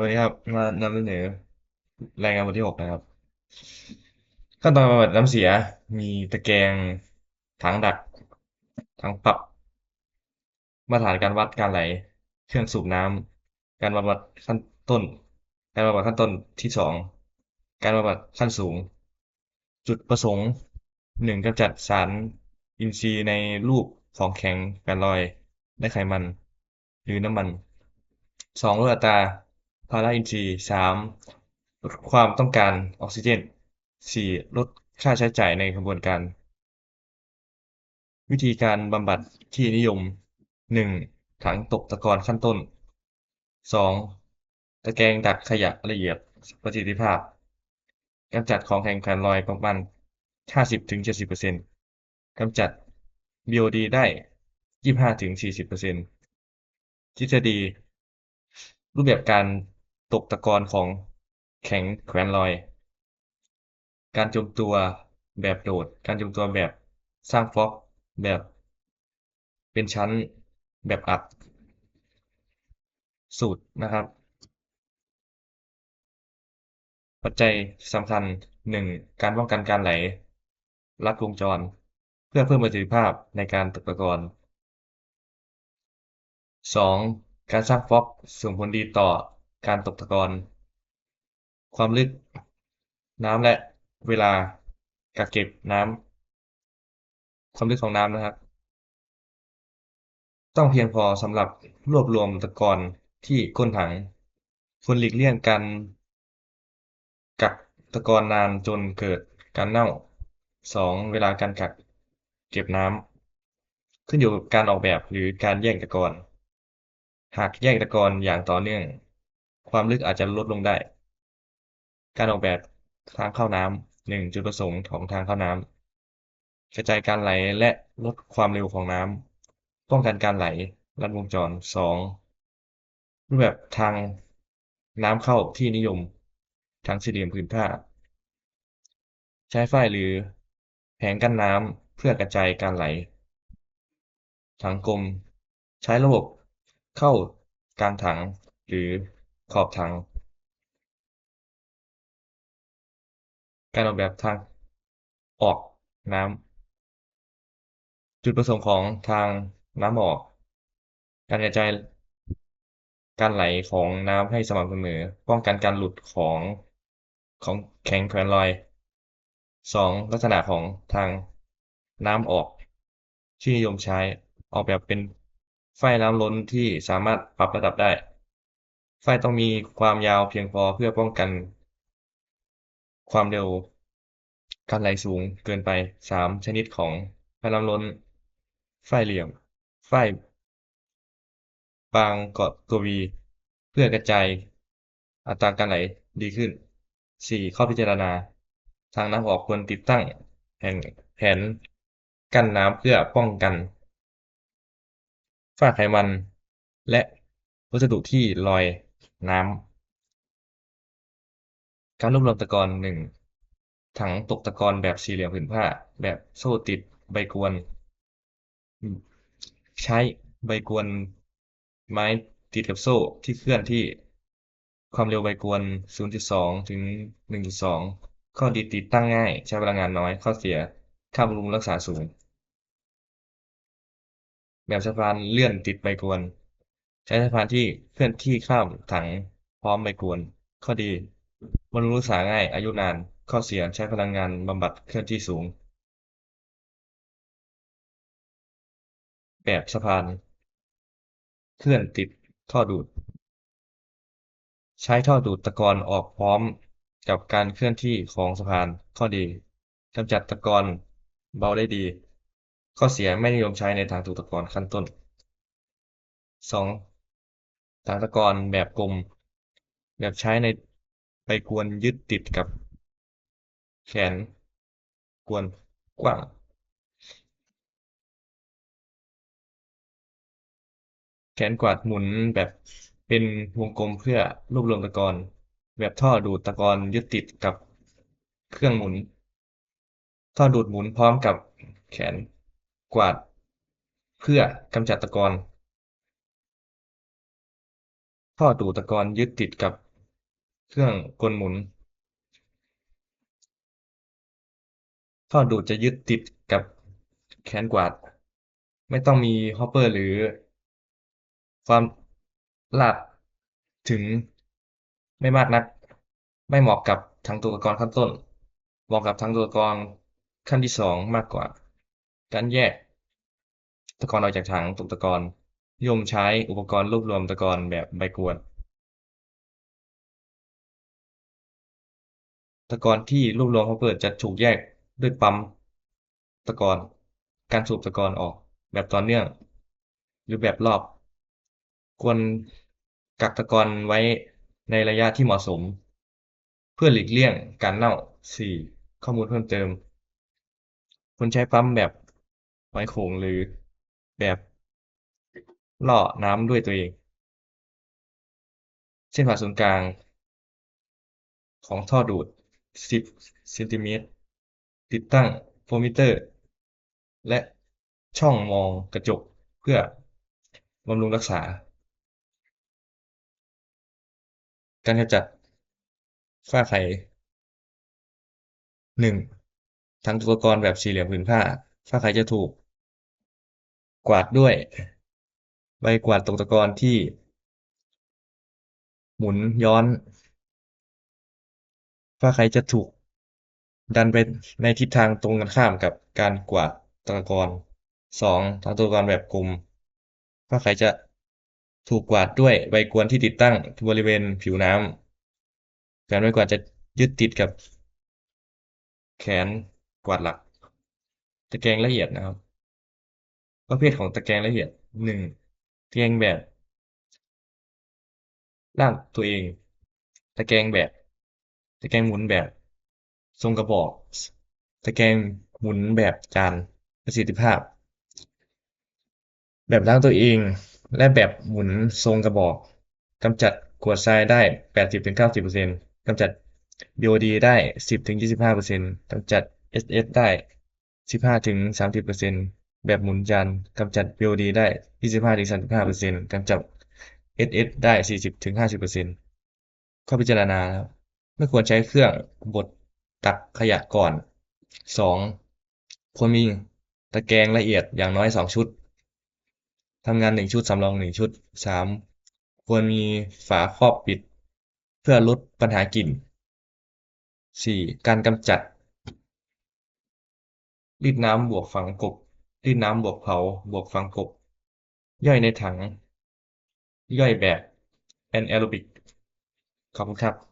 วันนี้ครับมานำเสนอรายงานบทที่หกนะครับ ขั้นตอนบำบัดน้ำเสียมีตะแกรงถังดักถังปรับ มาตรฐานการวัดการไหล เครื่องสูบน้ำการบำบัดขั้นต้น การบำบัดขั้นต้นที่สองการบำบัดขั้นสูง จุดประสงค์หนึ่งกำจัดสารอินทรีย์ในรูปของแข็งแปรลอยและไขมัน หรือน้ำมันสองลดอัตรา พาราอินทรีย์สามลดความต้องการออกซิเจนสี่ลดค่าใช้จ่ายในกระบวนการ วิธีการบำบัดที่นิยมหนึ่งถังตกตะกอนขั้นต้นสองตะแกรงดักขยะละเอียดประสิทธิภาพกำจัดของแข็งแข็งลอยประมาณห้าสิบถึงเจ็ดสิบเปอร์เซ็นต์กำจัด BOD ได้ยี่ห้าถึงสี่สิบเปอร์เซ็นต์ทฤษฎีรูปแบบการ ตกตะกอนของแข็งแขวนลอย การจมตัวแบบโดด การจมตัวแบบสร้างฟล็อกแบบ เป็นชั้นแบบอัด สูตรนะครับ ปัจจัยสำคัญหนึ่งการป้องกันการไหล ลัดวงจร เพื่อเพิ่มประสิทธิภาพในการตกตะกอนสองการสร้างฟล็อกส่งผลดีต่อ การตกตะกอนความลึก น้ำและเวลากักเก็บน้ำความลึกของน้ำนะครับ ต้องเพียงพอสำหรับรวบรวมตะกอนที่ก้นถังควรหลีกเลี่ยงการกักตะกอนนานจนเกิดการเน่าสองเวลาการกักเก็บน้ำขึ้นอยู่กับการออกแบบหรือการแยกตะกอนหากแยกตะกอนอย่างต่อเนื่อง ความลึกอาจจะลดลงได้ การออกแบบทางเข้าน้ำหนึ่งจุดประสงค์ของทางเข้าน้ำกระจายการไหลและลดความเร็วของน้ำป้องกันการไหลลัดวงจรสองรูปแบบทางน้ำเข้าที่นิยมทางสี่เหลี่ยมผืนผ้า ใช้ฝ้ายหรือแผงกั้นน้ำเพื่อกระจายการไหลถังกลม ใช้ระบบเข้ากลางถังหรือ ขอบถัง การออกแบบทางออกน้ำจุดประสงค์ของทางน้ำออก การกระจายการไหลของน้ำให้สม่ำเสมอ ป้องกันการหลุดของของแข็งแขวนลอยสองลักษณะของทางน้ำออก ที่นิยมใช้ออกแบบเป็นไฟน้ำล้นที่สามารถปรับระดับได้ ไฟต้องมีความยาวเพียงพอเพื่อป้องกัน ความเร็ว การไหลสูงเกินไปสามชนิดของไฟน้ำล้น ไฟเหลี่ยม ไฟบางเกาะตัววีเพื่อกระจายอัตราการไหลดีขึ้นสี่ข้อพิจารณา ทางน้ำออกควรติดตั้งแผนแผนกั้นน้ำเพื่อป้องกันฝ้าไขมัน และวัสดุที่ลอย น้ำการรวบรวมตะกอนหนึ่งถังตกตะกอนแบบสี่เหลี่ยมผืนผ้า แบบโซ่ติดใบกวน ใช้ใบกวนไม้ติดกับโซ่ที่เคลื่อนที่ความเร็วใบกวน 0.2 ถึง 1.2 ข้อดีติดตั้งง่าย ใช้พลังงานน้อย ข้อเสีย ค่าบำรุงรักษาสูง แบบสะพานเลื่อนติดใบกวน ใช้สะพานที่เคลื่อนที่ข้ามถังพร้อมไปกวน ข้อดีบรรลุสาง่าย อายุนาน ข้อเสียใช้พลังงานบำบัดเคลื่อนที่สูง แบบสะพาน เคลื่อนติดท่อดูด ใช้ท่อดูดตะกอนออกพร้อมกับการเคลื่อนที่ของสะพาน ข้อดีกำจัดตะกอนเบาได้ดี ข้อเสียไม่นิยมใช้ในทางถูกตะกอนขั้นต้น 2. ฐานตะกอนแบบกลม แบบใช้ในไปกวนยึดติดกับ แขน กวนกว้างแขนกวาดหมุนแบบเป็นวงกลมเพื่อรวบรวมตะกอนแบบท่อดูดตะกอนยึดติดกับเครื่องหมุน ท่อดูดหมุนพร้อมกับแขนกวาดเพื่อกำจัดตะกอน ท่อดูดตะกอนยึดติดกับเครื่องกลหมุน ท่อดูดจะยึดติดกับแขนกวาด ไม่ต้องมีฮอปเปอร์หรือ ความลาดถึงไม่มากนัก ไม่เหมาะกับถังตุกกรขั้นต้น เหมาะกับถังตุกกรขั้นที่สองมากกว่า การแยกตะกอนออกจากถังตุกตะกอน นิยมใช้อุปกรณ์รวบรวมตะกอนแบบใบกวนตะกอนที่รวบรวมฮอปเปอร์จะถูกแยกด้วยปั๊มตะกอน การสูบตะกอนออกแบบต่อเนื่อง หรือแบบรอบ ควรกักตะกอนไว้ในระยะที่เหมาะสม เพื่อหลีกเลี่ยงการเน่า 4. ข้อมูลเพิ่มเติมควรใช้ปั๊มแบบหอยโขงหรือแบบ ล่อน้ำด้วยตัวเอง เส้นผ่าศูนย์กลางของท่อดูด 10 เซนติเมตร ติดตั้งโฟมิเตอร์ และช่องมองกระจกเพื่อบำรุงรักษา การกำจัดฝ้าไข่ 1. ทั้งอุปกรณ์แบบสี่เหลี่ยมผืนผ้า ฝ้าไข่จะถูก กวาดด้วย ใบกวาดตกตะกอนที่ หมุนย้อนฝ้าไข่จะถูก ดันไปในทิศทางตรงกันข้ามกับการกวาดตะกอน 2. ทั้งตะกอนแบบกลมฝ้าไข่จะถูกกวาดด้วยใบกวนที่ติดตั้งบริเวณผิวน้ำการใบกวาดจะยึดติดกับ แขนกวาดหลัก ตะแกรงละเอียดนะครับ ประเภทของตะแกรงละเอียด 1. ตะแกรงแบบร่างตัวเอง ตะแกรงแบบ ตะแกรงหมุนแบบ ทรงกระบอก ตะแกรงหมุนแบบจานประสิทธิภาพ แบบร่างตัวเอง และแบบหมุนทรงกระบอกกำจัดกรวดทรายได้80-90%กำจัด BOD ได้10-25%กำจัด SS ได้15-30% แบบหมุนจานกำจัด BOD ได้ 25-35%กำจัด SS ได้ 40-50%ข้อพิจารณาครับไม่ควรใช้เครื่องบดตักขยะก่อน 2. ควรมีตะแกรงละเอียดอย่างน้อย 2 ชุดทำงาน 1 ชุดสำรอง 1 ชุด 3. ควรมีฝาครอบปิด เพื่อลดปัญหากลิ่น 4. การกำจัดรีดน้ำบวกฝังกบ ที่น้ำบวกเผาบวกฝังกลบย่อยในถัง ย่อยแบบแอนแอโรบิกขอบคุณครับ